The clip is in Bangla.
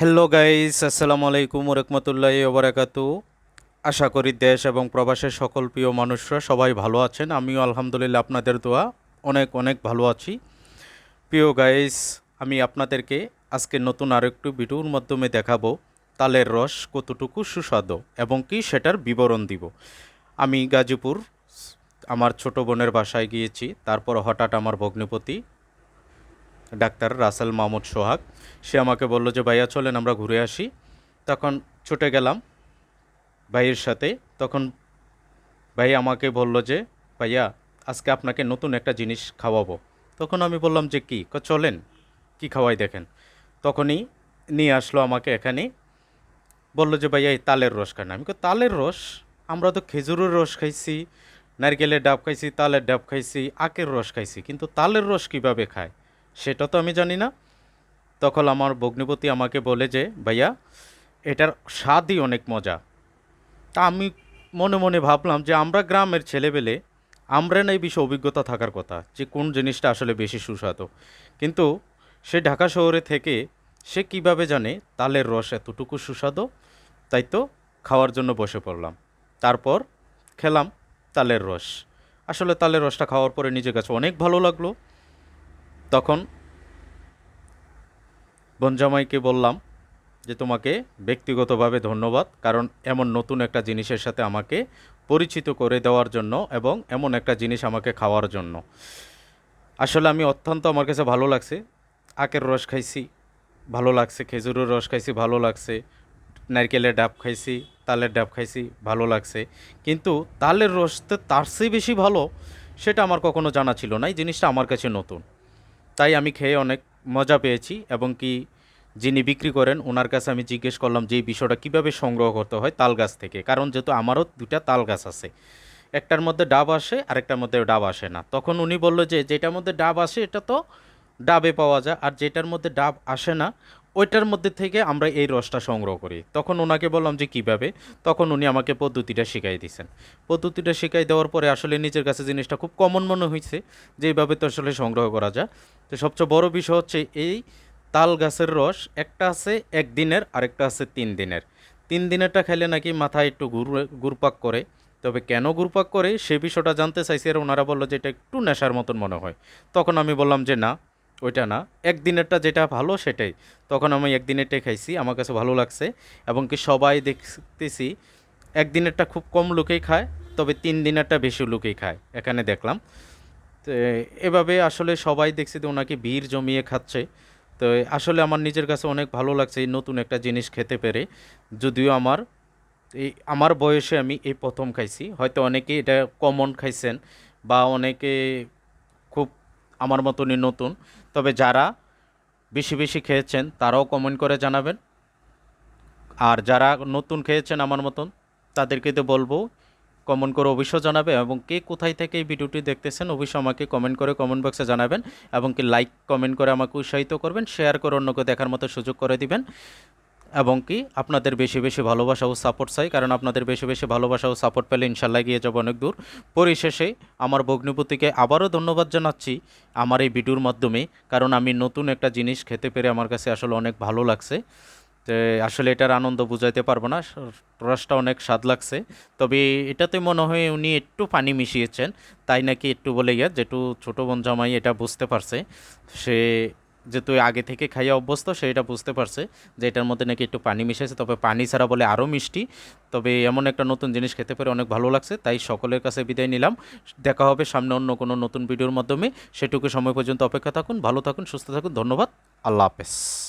হ্যালো গাইস আসসালামু আলাইকুম রহমতুল্লাহ ওবরাকাতু আশা করি দেশ এবং প্রবাসের সকল প্রিয় মানুষরা সবাই ভালো আছেন। আমিও আলহামদুলিল্লাহ আপনাদের দোয়া অনেক অনেক ভালো আছি। প্রিয় গাইস আমি আপনাদেরকে আজকে নতুন আরেকটু ভিডিওর মাধ্যমে দেখাবো তালের রস কতটুকু সুস্বাদু এবং কি সেটার বিবরণ দিব। আমি গাজীপুর, আমার ছোট বোনের বাসায় গিয়েছি। তারপর হঠাৎ আমার ভগ্নিপতি ডাক্তার রাসেল মাহমুদ সোহাগ। সে আমাকে বলল যে, ভাইয়া, চলেন আমরা ঘুরে আসি। তখন ছুটে গেলাম ভাইয়ের সাথে। তখন ভাই আমাকে বলল যে, ভাইয়া, আজকে আপনাকে নতুন একটা জিনিস খাওয়াবো। তখন আমি বললাম যে, কী? ক চলেন, কি খাওয়াই দেখেন। তখনই নিয়ে আসলো আমাকে এখানে। বলল যে, ভাইয়া, এই তালের রস খান। আমি তালের রস? আমরা তো খেজুরের রস খাইছি, নারকেলের ডাব খাইছি, তালের ডাব খাইছি, আখের রস খাইছি, কিন্তু তালের রস কীভাবে খায়? সেটা তো আমি জানি না। তখন আমার ভগ্নিপতি আমাকে বলে যে, ভাইয়া, এটার স্বাদই অনেক মজা। তা আমি মনে মনে ভাবলাম যে, আমরা গ্রামের ছেলেবেলে আমরা না এই বিষয়ে অভিজ্ঞতা থাকার কথা, যে কোন জিনিসটা আসলে বেশি সুস্বাদু। কিন্তু সে ঢাকা শহরে থেকে সে কীভাবে জানে তালের রস এতটুকু সুস্বাদু? তাই তো খাওয়ার জন্য বসে পড়লাম। তারপর খেলাম তালের রস। আসলে তালের রসটা খাওয়ার পরে নিজের কাছে অনেক ভালো লাগল। তখন বনজামাইকে বললাম যে তোমাকে ব্যক্তিগতভাবে ধন্যবাদ, কারণ এমন নতুন একটা জিনিসের সাথে আমাকে পরিচিত করে দেওয়ার জন্য এবং এমন একটা জিনিস আমাকে খাওয়ার জন্য। আসলে আমি অত্যন্ত আমার কাছে ভালো লাগছে। আখের রস খাইছি, ভালো লাগছে। খেজুরের রস খাইছি, ভালো লাগছে। নারকেলের ডাব খাইছি, তালের ডাব খাইছি, ভালো লাগছে। কিন্তু তালের রস তো তার চেয়ে বেশি ভালো, সেটা আমার কখনো জানা ছিল না। এই জিনিসটা আমার কাছে নতুন। তাই আমি খেয়ে অনেক মজা পেয়েছি এবং কি যিনি বিক্রি করেন ওনার কাছে আমি জিজ্ঞেস করলাম যে এই বিষয়টা কীভাবে সংগ্রহ করতে হয় তাল গাছ থেকে। কারণ যেহেতু আমারও দুটা তাল গাছ আছে, একটার মধ্যে ডাব আসে, আরেকটার মধ্যে ডাব আসে না। তখন উনি বলল যে যেটার মধ্যে ডাব আসে, এটা তো ডাবে পাওয়া যায়, আর যেটার মধ্যে ডাব আসে না ওইটার মধ্যে থেকে আমরা এই রসটা সংগ্রহ করি। তখন ওনাকে বললাম যে, কীভাবে? তখন উনি আমাকে পদ্ধতিটা শিখাই দিয়েছেন পদ্ধতিটা শিখাই দেওয়ার পরে আসলে নিজের কাছে জিনিসটা খুব কমন মনে হয়েছে যে, এইভাবে তো আসলে সংগ্রহ করা যায়। তো সবচেয়ে বড় বিষয় হচ্ছে এই তাল গাছের রস, একটা আছে একদিনের আরেকটা আছে তিন দিনের। তিন দিনেরটা খাইলে নাকি মাথায় একটু ঘুর, ঘুরপাক করে। তবে কেন ঘুরপাক করে, সে বিষয়টা জানতে চাইছি আর ওনারা বলল যে, এটা একটু নেশার মতন মনে হয়। তখন আমি বললাম যে, না ওইটা না। একদিনেরটা যেটা ভালো সেটাই। তখন আমি একদিনেরটাই খাইছি, আমার কাছে ভালো লাগছে। এবং কি সবাই দেখতেছি, একদিনেরটা খুব কম লোকেই খায়, তবে তিন দিনেরটা বেশি লোকেই খায়। এখানে দেখলাম। তো এভাবে আসলে সবাই দেখছি যে ওনাকে ভিড় জমিয়ে খাচ্ছে। তো আসলে আমার নিজের কাছে অনেক ভালো লাগছে এই নতুন একটা জিনিস খেতে পেরে। যদিও আমার, এই আমার বয়সে আমি এই প্রথম খাইছি। হয়তো অনেকে এটা কমন খাইছেন বা অনেকে আমার মতনই নতুন। তবে যারা বেশি বেশি খেয়েছেন, তারাও কমেন্ট করে জানাবেন। আর যারা নতুন খেয়েছেন আমার মতন, তাদেরকে তো বলব কমেন্ট করে অবশ্যই জানাবে এবং কে কোথায় থেকে এই ভিডিওটি দেখতেছেন, অবশ্যই আমাকে কমেন্ট করে কমেন্ট বক্সে জানাবেন এবং কি লাইক কমেন্ট করে আমাকে উৎসাহিত করবেন শেয়ার করে অন্যকে দেখার মতো সুযোগ করে দিবেন। এবং কি আপনাদের বেশি বেশি ভালোবাসা ও সাপোর্ট চাই, কারণ আপনাদের বেশি বেশি ভালোবাসা ও সাপোর্ট পেলে ইনশাল্লাহ গিয়ে যাব অনেক দূর। পরিশেষে আমার ভগ্নিপতিকে আবারও ধন্যবাদ জানাচ্ছি আমার এই ভিডিওর মাধ্যমে, কারণ আমি নতুন একটা জিনিস খেতে পেরে আমার কাছে আসলে অনেক ভালো লাগছে। তো আসলে এটার আনন্দ বুঝাইতে পারব না, রসটা অনেক স্বাদ লাগছে। তবে এটাতে মনে হয় উনি একটু পানি মিশিয়েছেন, তাই নাকি একটু বলে গিয়ে, যেটু ছোটো বোন জামাই এটা বুঝতে পারছে, সে যেহেতু আগে থেকে খাইয়া অভ্যস্ত সেটা বুঝতে পারছে যে এটার মধ্যে নাকি একটু পানি মিশেছে তবে পানি ছাড়া বলে আরও মিষ্টি। তবে এমন একটা নতুন জিনিস খেতে পেরে অনেক ভালো লাগছে, তাই সকলের কাছে বিদায় নিলাম। দেখা হবে সামনে অন্য কোনো নতুন ভিডিওর মাধ্যমে। সেটুকু সময় পর্যন্ত অপেক্ষা থাকুন, ভালো থাকুন, সুস্থ থাকুন, ধন্যবাদ, আল্লাহ হাফেজ।